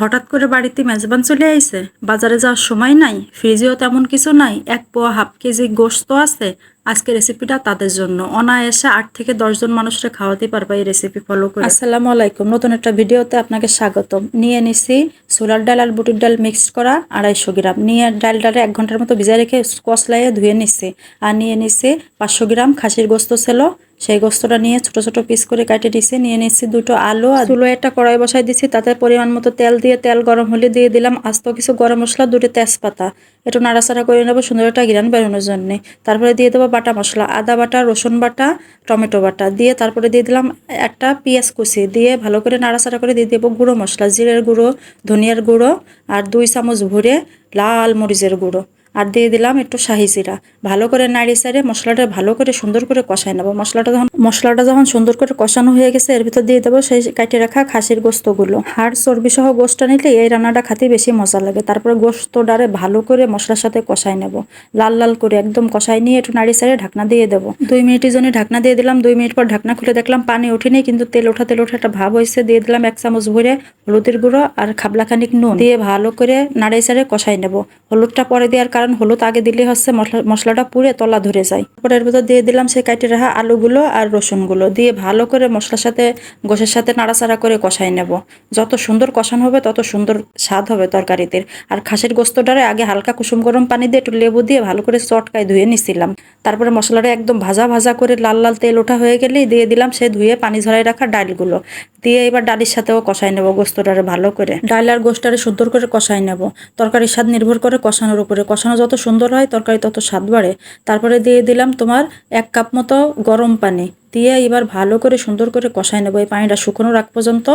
হঠাৎ করে বাড়িতে মেজবান চলে আইছে। বাজারে যাওয়ার সময় নাই, ফ্রিজেও তেমন কিছু নাই, এক পোয়া হাফ কেজি গোস্ত আছে। আজকে রেসিপিটা তাদের জন্য। অনায়াসে আট থেকে দশজন মানুষকে খাওয়াতে পারবে এই রেসিপি ফলো করে। আসসালামু আলাইকুম। নতুন একটা ভিডিওতে আপনাকে স্বাগতম। নিয়ে নিছি সোলার ডাল আর বুটির ডাল মিক্সড করা আড়াইশো গ্রাম। নিয়ে ডালটারে এক ঘণ্টার মতো ভিজায় রেখে কসলাইয়ে ধুয়ে নিচ্ছি আর নিয়ে নিচ্ছি পাঁচশো গ্রাম খাসির গোস্ত ছিল। সেই গোস্তটা নিয়ে ছোট ছোট পিস করে কাটে দিছি। নিয়ে নিচ্ছি দুটো আলু আর চুলো একটা কড়াই বসাই দিছি। তাতে পরিমাণ মতো তেল দিয়ে, তেল গরম হলে দিয়ে দিলাম আস্ত কিছু গরম মশলা, দুটো তেজপাতা। একটু নাড়াচাড়া করে নেব সুন্দর একটা গিরান বেরোনোর জন্যে। তারপরে দিয়ে দেবো বাটা মশলা, আদা বাটা, রসুন বাটা, টমেটো বাটা। দিয়ে তারপরে দিয়ে দিলাম একটা পেঁয়াজ কুচি। দিয়ে ভালো করে নাড়াচাড়া করে দিয়ে দেবো গুঁড়ো মশলা, জিরের গুঁড়ো, ধনিয়ার গুঁড়ো আর দুই চামচ ভরে লাল মরিচের গুঁড়ো। আর দিয়ে দিলাম একটু শাহি জিরা। ভালো করে নাড়ি সাইডে মশলাটা ভালো করে সুন্দর করে কষাই নেব। মশলাটা যখন মশলাটা যখন সুন্দর করে কষানো হয়ে গেছে, এর ভিতর দিয়ে দেবো সেই কাটে রাখা খাসির গোস্তগুলো। হাড় চর্বি সহ গোস্তটা নিলে এই রান্নাটা খেতে বেশি মজা লাগে। তারপরে গোস্তটারে ভালো করে মশলার সাথে কষাই নেব। লাল লাল করে একদম কষাই নিয়ে একটু নাড়ি সাইডে ঢাকনা দিয়ে দেবো। দুই মিনিটের জন্য ঢাকনা দিয়ে দিলাম। দুই মিনিট পর ঢাকনা খুলে দেখলাম পানি ওঠেনি কিন্তু তেল ওঠা তেল ওঠা একটা ভাব হয়েছে। দিয়ে দিলাম এক চামচ ভরে হলুদের গুঁড়ো আর খাবলাখানিক নুন। দিয়ে ভালো করে নাড়াই সাইডে কষাই নেব। হলুদটা পরে দেওয়ার কারণ হলুদ আগে দিলে হচ্ছে মশলা, মশলাটা পুড়ে তলা ধরে যায়। তারপর এর ভিতর দিয়ে দিলাম সেই কাটে রাখা আলুগুলো আর রসুনগুলো। দিয়ে ভালো করে মশলার সাথে গোশের সাথে নাড়াচাড়া করে কষাই নেব। যত সুন্দর কষানো হবে, তত সুন্দর স্বাদ হবে তরকারিতে। আর খাসির গোস্তটারে আগে হালকা কুসুম গরম পানি দিয়ে একটু লেবু দিয়ে ভালো করে চটকায় ধুয়ে নিছিলাম। তারপরে মশলাটা একদম ভাজা ভাজা করে লাল লাল তেল ওঠা হয়ে গেলেই দিয়ে দিলাম সে ধুয়ে পানি ঝরাই রাখা ডালগুলো। দিয়ে এবার ডালির সাথেও কষাই নেব গোস্তটারে ভালো করে। ডাল আর গোস্তটারে সুন্দর করে কষাই নেব। তরকারির স্বাদ নির্ভর করে কষানোর উপরে। কষানো যত সুন্দর হয়, তরকারি তত স্বাদ বাড়ে। তারপরে দিয়ে দিলাম তোমার এক কাপ মতো গরম পানি। দিয়ে এবার ভালো করে সুন্দর করে কষাই নেব। এই পানিটা শুকনো রাখ পর্যন্ত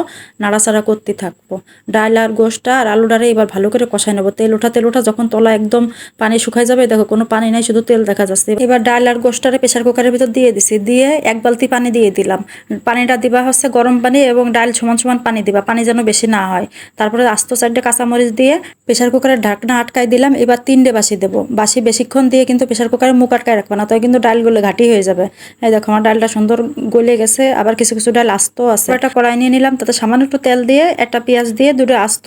নাড়াচাড়া করতে থাকব। ডাল আর গোষ্ঠটা আর আলুটারে এবার ভালো করে কষাই নেব। তেল ওঠা তেল ওঠা যখন তলা একদম পানি শুকাই যাবে, দেখো কোনো পানি নাই, শুধু তেল দেখা যাচ্ছে। এবার ডাল আর গোষ্ঠটারে প্রেশার কুকারের ভিতর দিয়ে দিছি। দিয়ে এক বালতি পানি দিয়ে দিলাম। পানিটা দিবা হচ্ছে গরম পানি এবং ডাল সমান সমান পানি দিবা, পানি যেন বেশি না হয়। তারপরে আস্ত চারটে কাঁচামরিচ দিয়ে প্রেশার কুকারের ঢাকনা আটকাই দিলাম। এবার তিনটে বাসি দেবো। বাসি বেশিক্ষণ দিয়ে কিন্তু প্রেশার কুকারের মুখ আটকায় রাখবে না তাই কিন্তু ডালগুলো ঘাটি হয়ে যাবে। এই দেখো আমার ডালটা সুন্দর গলে গেছে, আবার কিছু কিছু ডাল আস্ত আছে। একটা কড়াই নিয়ে নিলাম, তাতে সামান্য একটু তেল দিয়ে, একটা পেঁয়াজ দিয়ে, দুটো আস্ত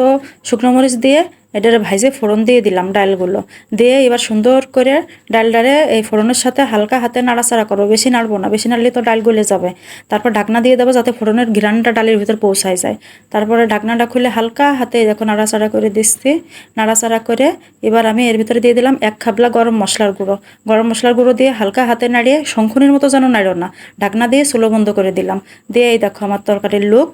শুকনো মরিচ দিয়ে এটারে ভাইজে ফোড়ন দিয়ে দিলাম ডালগুলো। দিয়ে এবার সুন্দর করে ডালটারে এই ফোড়নের সাথে হালকা হাতে নাড়াচাড়া করব। বেশি নাড়বো না, বেশি নাড়লে তো ডাল গলে যাবে। তারপর ঢাকনা দিয়ে দেবো যাতে ফোড়নের ঘিরানটা ডালের ভিতর পৌঁছায় যায়। তারপরে ঢাকনাটা খুলে হালকা হাতে দেখো নাড়াচাড়া করে দিচ্ছি। নাড়াচাড়া করে এবার আমি এর ভিতরে দিয়ে দিলাম এক খাবলা গরম মশলার গুঁড়ো। গরম মশলার গুঁড়ো দিয়ে হালকা হাতে নাড়িয়ে শঙ্খনির মতো যেন নাড়ো না, ঢাকনা দিয়ে সুলো বন্ধ করে দিলাম। দিয়ে এই দেখো আমার তরকারির লোক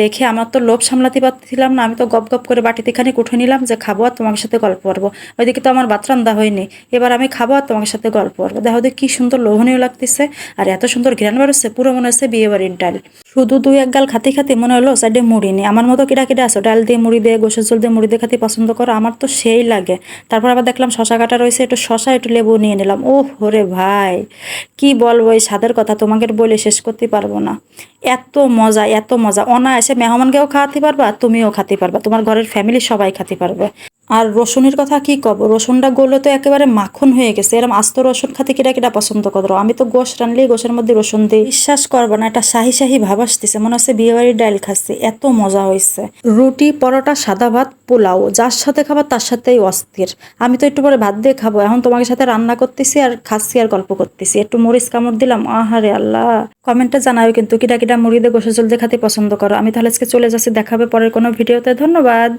দেখে আমার তো লোভ সামলাতে পারছিলাম না, আমি তো গপ গপ করে বাটিতে খানিক উঠে নিলাম যে খাব আর তোমার সাথে গল্প করব। ওইদিকে তো আমার বাত রান্দা হয়নি। এবার আমি খাব আর তোমার সাথে গল্প করব। দেখো দেখি কি সুন্দর লোভনীয় লাগতেছে। আর এত সুন্দর ঘ্রাণ বেরোচ্ছে, পুরো মনে হচ্ছে বিয়ে বাড়ির ডাল। শুধু দুই এক গাল খাতে খাতে মনে হলো সাইডে মুড়ি নেই আমার মতো কিরা কিরা আছো, ডাল দিয়ে মুড়ি দিয়ে গোসের জল দিয়ে মুড়ি দিয়ে খাতে পছন্দ করো, আমার তো সেই লাগে। তারপর আবার দেখলাম শশা কাটা রয়েছে, একটু শশা, একটু লেবু নিয়ে নিলাম। ও হরে ভাই, কি বলব, এই স্বাদের কথা তোমাকে বলে শেষ করতে পারব না। এত মজা এত মজা। অনায়াসে মেহমানকেও খাওয়াতে পারবা, তুমিও খাতে পারবা। তোমার ঘরের ফ্যামিলি সবাই খাতে পারবে। আর রসুনের কথা কি কব? রসুনটা গলে তো একেবারে মাখন হয়ে গেছে। এরকম আস্ত রসুন খাতে কিরা কিরা পছন্দ করো? আমি তো গোশ রানলেই গোশের মধ্যে রসুন দিই। বিশ্বাস করব না, এটা শাহি শাহি ভাব আসতেছে। মনে হচ্ছে বিয়ে বাড়ির ডাল খাচ্ছে। এত মজা হয়েছে রুটি, পরোটা, সাদা ভাত, পোলাও, যার সাথে খাবার তার সাথেই অস্থির। আমি তো একটু পরে ভাত দিয়ে খাব। এখন তোমাকে সাথে রান্না করতেছি আর খাচ্ছি আর গল্প করতেছি। একটু মরিচ কামড় দিলাম। আহারে আল্লাহ। কমেন্টে জানাও কিন্তু কিটা কিটা মুড়ি দিয়ে গোসে জল দিয়ে খাতে পছন্দ করো। আমি তাহলে আজকে চলে যাচ্ছি। দেখাবে পরের কোনো ভিডিওতে। ধন্যবাদ।